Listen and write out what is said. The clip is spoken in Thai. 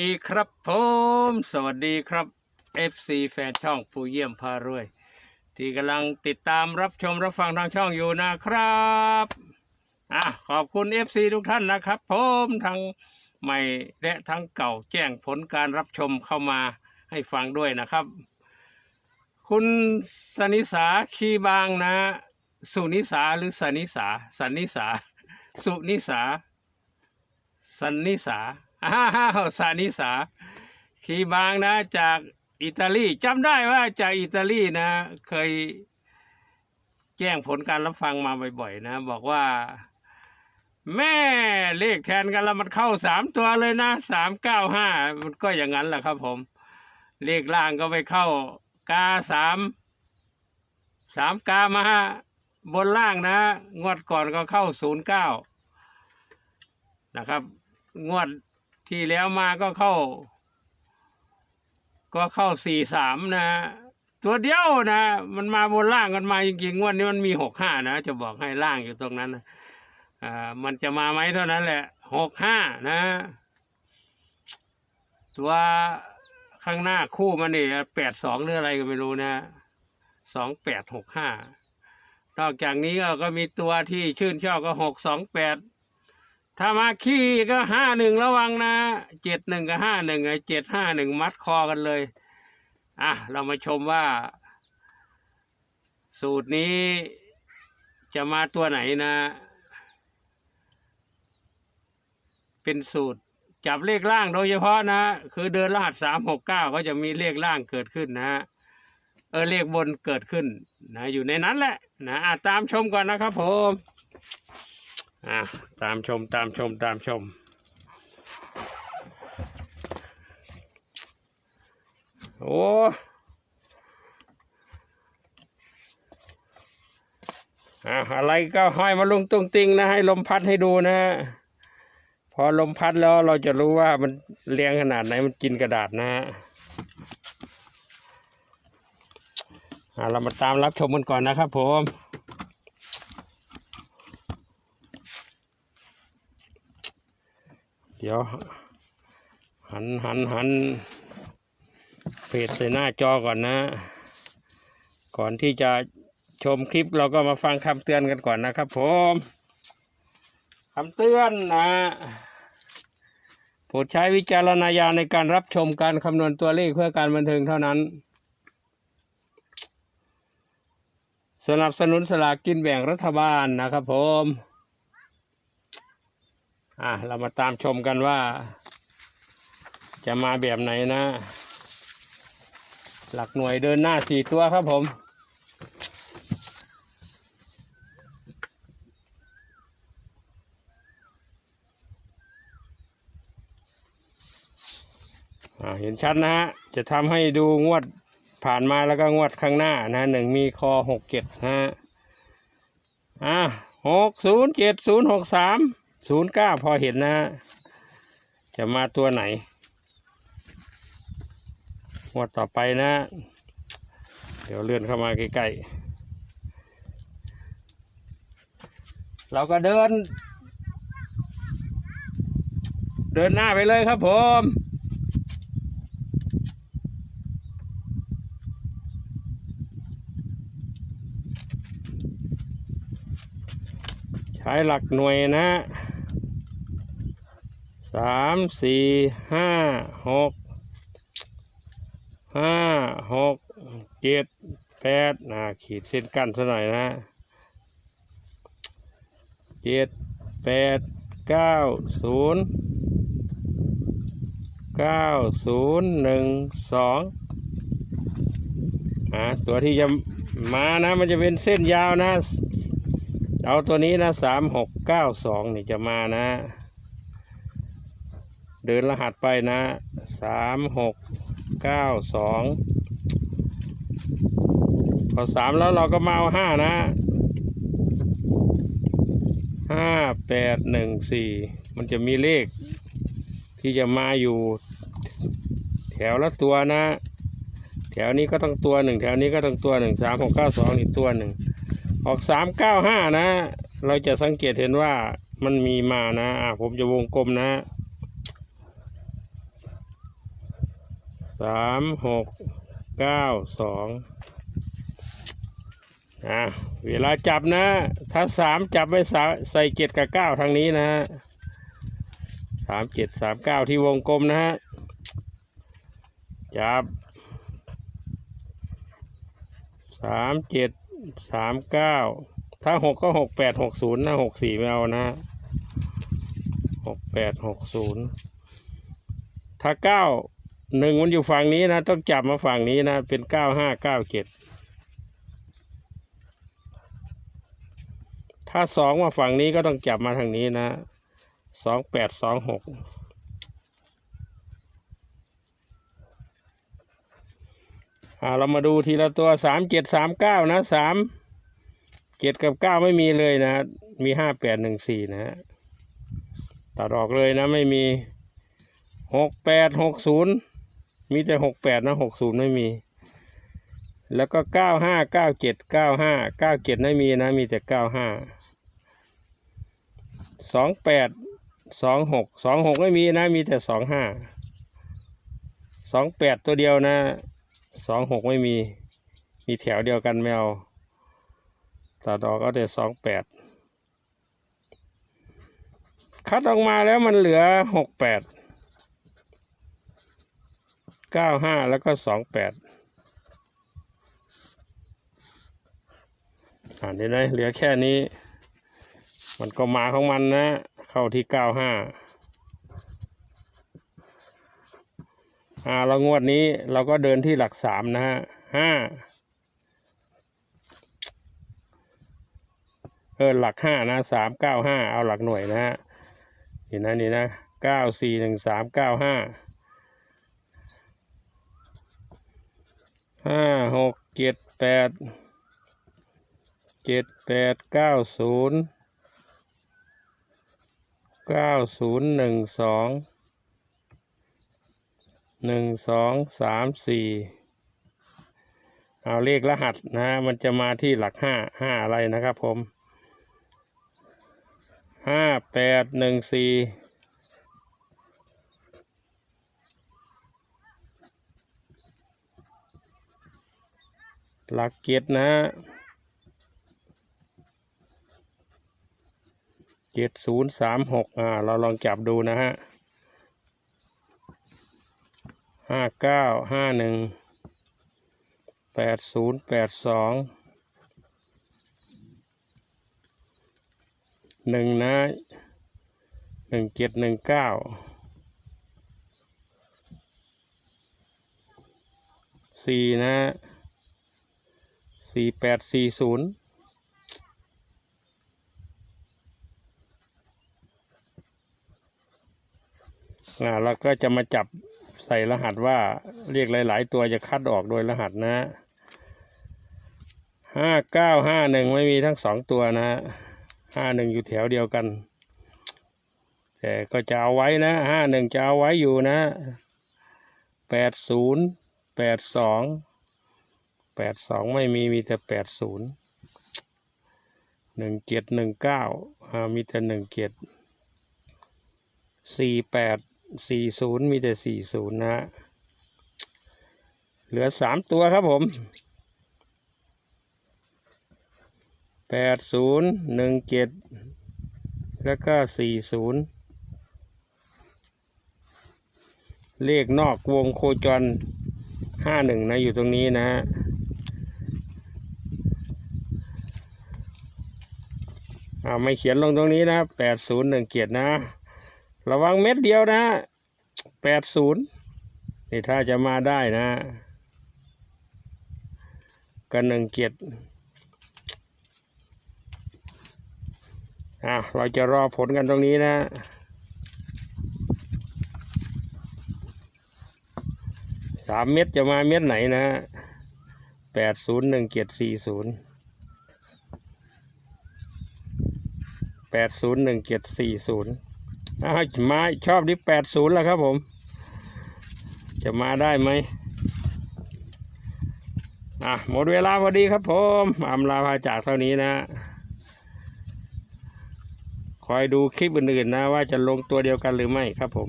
ดีครับผมสวัสดีครับ FC แฟนช่องผู้เยี่ยมพารวย ที่กำลังติดตามรับชมรับฟังทางช่องอยู่นะครับอะขอบคุณ FC ทุกท่านนะครับผมทั้งใหม่และทั้งเก่าแจ้งผลการรับชมเข้ามาให้ฟังด้วยนะครับ คุณสนิสาคีบางนะ สุนิสาหรือสนิสาสนิสา สุนิสาสันนิสา อ้าวสันนิสาขี่บางนะ จากอิตาลีจำได้ว่าจากอิตาลีนะ เคยแจ้งผลการรับฟังมาบ่อยๆนะ บอกว่า แม่เลขแทนกันแล้วมันเข้าสามตัวเลยนะสามเก้าห้ามันก็อย่างนั้นแหละครับผม เลขล่างก็ไปเข้ากาสามสามกามาบนล่างนะ งวดก่อนก็เข้าศูนย์เก้านะครับ งวด ที่แล้วมาก็เข้า ก็เข้าสี่สามนะ ตัวเดียวนะ มันมาบนล่างกันมาจริงๆงวดนี้มันมีหกห้านะ จะบอกให้ล่างอยู่ตรงนั้นนะอ่ามันจะมาไหมเท่านั้นแหละหกห้านะ ตัวข้างหน้าคู่มันนี่แปดสองหรืออะไรก็ไม่รู้นะสองแปดหกห้านอกจากนี้ก็ก็มีตัวที่ชื่นชอบก็หกสองแปด ถ้ามาขี้ก็ห้าหนึ่งระวังนะเจ็ดหนึ่งกับห้าหนึ่งไอ้เจ็ดห้าหนึ่งมัดคอกันเลย อะ เรามาชมว่า สูตรนี้จะมาตัวไหนนะ เป็นสูตรจับเลขล่างโดยเฉพาะนะ คือเดินรหัสสามหกเก้าก็จะมีเลขล่างเกิดขึ้นนะ เออเลขบนเกิดขึ้นนะ อยู่ในนั้นแหละนะอะตามชมก่อนนะครับผม อะตามชมตามชมตามชม โอ้อะอะไรก็ห้อยมาลุงตุ้งติงนะ ให้ลมพัดให้ดูนะพอลมพัดแล้วเราจะรู้ว่ามันเรียงขนาดไหนมันกินกระดาษนะฮะอะเรามาตามรับชมกันก่อนนะครับผม เดี๋ยว หันหันหันเพจใส่หน้าจอก่อนนะ ก่อนที่จะชมคลิปเราก็มาฟังคำเตือนกันก่อนนะครับผมคำเตือนนะโปรดใช้วิจารณญาณในการรับชมการคำนวณตัวเลขเพื่อการบันเทิงเท่านั้น สนับสนุนสลากกินแบ่งรัฐบาลนะครับผม อะเรามาตามชมกันว่า จะมาแบบไหนนะ หลักหน่วยเดินหน้าสี่ตัวครับผมอ่าเห็นชัดนะฮะ จะทำให้ดูงวดผ่านมาแล้วก็งวดข้างหน้านะหนึ่งมีคอหกเจ็ดนะฮะ อ่าหกศูนย์เจ็ดศูนย์หกสาม ศูนย์เก้าพอเห็นนะ จะมาตัวไหนงวดต่อไปนะ เดี๋ยวเลื่อนเข้ามาใกล้ๆ เราก็เดิน เดินหน้าไปเลยครับผมใช้หลักหน่วยนะ สามสี่ห้าหกห้าหกเจ็ดแปดนะขีดเส้นกั้นซะหน่อยนะเจ็ดแปดเก้าศูนย์เก้าศูนย์หนึ่งสองอ่าตัวที่จะมานะมันจะเป็นเส้นยาวนะ เอาตัวนี้นะสามหกเก้าสองนี่จะมานะ เดินรหัสไปนะสามหกเก้าสองพอสามแล้วเราก็มาเอาห้านะห้าแปดหนึ่งสี่มันจะมีเลขที่จะมาอยู่ แถวละตัวนะ แถวนี้ก็ต้องตัวหนึ่งแถวนี้ก็ต้องตัวหนึ่งสามหกเก้าสองอีกตัวหนึ่งออกสามเก้าห้านะ เราจะสังเกตเห็นว่ามันมีมานะ อะผมจะวงกลมนะ สามหกเก้าสองอะเวลาจับนะ ถ้าสามจับไว้สาใส่เจ็ดกับเก้าทางนี้นะฮะสามเจ็ดสามเก้าที่วงกลมนะฮะ จับสามเจ็ดสามเก้าถ้าหกก็หกแปดหกศูนย์นะหกสี่ไม่เอานะหกแปดหกศูนย์ถ้าเก้า หนึ่งมันอยู่ฝั่งนี้นะ ต้องจับมาฝั่งนี้นะ เป็นเก้าห้าเก้าเจ็ดถ้าสองมาฝั่งนี้ก็ต้องจับมาทางนี้นะสองแปดสองหกอ่าเรามาดูทีละตัวสามเจ็ดสามเก้านะสามเจ็ดกับเก้าไม่มีเลยนะ มีห้าแปดหนึ่งสี่นะฮะตัดออกเลยนะไม่มีหกแปดหกศูนย์ มีแต่หกแปดนะหกศูนย์ไม่มี แล้วก็เก้าห้าเก้าเจ็ดเก้าห้าเก้าเจ็ดไม่มีนะ มีแต่เก้าห้าสองแปดสองหกสองหกไม่มีนะ มีแต่สองห้าสองแปดตัวเดียวนะสองหกไม่มี มีแถวเดียวกันไม่เอาตัดออกก็แต่สองแปดคัดออกมาแล้วมันเหลือหกแปด เก้าห้าแล้วก็สองแปดอ่านได้ไหมเหลือแค่นี้ มันก็มาของมันนะ เข้าที่เก้าห้าอ่าเรางวดนี้เราก็เดินที่หลักสามนะฮะห้าเออหลักห้านะสามเก้าห้าเอาหลักหน่วยนะฮะนี่นะนี่นะเก้าสี่หนึ่งสามเก้าห้า ห้าหกเจ็ดแปดเจ็ดแปดเก้าศูนย์เก้าศูนย์หนึ่งสองหนึ่งสองสามสี่เอาเลขรหัสนะมันจะมาที่หลักห้าห้าอะไรนะครับผมห้าแปดหนึ่งสี่ หลักเกียรตินะเจ็ดศูนย์สามหกอ่า เราลองจับดูนะฮะห้าเก้าห้าหนึ่งแปดศูนย์แปดสองหนึ่งนะหนึ่งเจ็ดหนึ่งเก้าสี่นะ สี่แปดสี่ศูนย์อ่าเราก็จะมาจับใส่รหัสว่าเรียกหลาย ๆ ตัวจะคัดออกโดยรหัสนะห้าเก้าห้าหนึ่งไม่มีทั้งสองตัวนะห้าหนึ่งอยู่แถวเดียวกัน แต่ก็จะเอาไว้นะห้าหนึ่งจะเอาไว้อยู่นะแปดศูนย์แปดสอง แปดสองไม่มีมีแต่แปดศูนย์หนึ่งเจ็ดหนึ่งเก้ามีแต่หนึ่งเจ็ดสี่แปดสี่ศูนย์มีแต่สี่ศูนย์นะฮะเหลือสามตัวครับผมแปดศูนย์หนึ่งเจ็ดแล้วก็สี่ศูนย์เลขนอกวงโคจรห้าหนึ่งนะอยู่ตรงนี้นะฮะ อ่าไม่เขียนลงตรงนี้นะแปดศูนย์หนึ่งเกียรตินะ ระวังเม็ดเดียวนะแปดศูนย์นี่ถ้าจะมาได้นะกันหนึ่งเกียรติอะเราจะรอผลกันตรงนี้นะสามเม็ดจะมาเม็ดไหนนะแปดศูนย์หนึ่งเกียรติสี่ศูนย์ แปดศูนย์หนึ่งเจ็ดสี่ศูนย์อะมาชอบที่แปดศูนย์แล้วครับผม จะมาได้ไหมอะหมดเวลาพอดีครับผมอำลาพาจากเท่านี้นะคอยดูคลิปอื่นๆนะ ว่าจะลงตัวเดียวกันหรือไม่ครับผม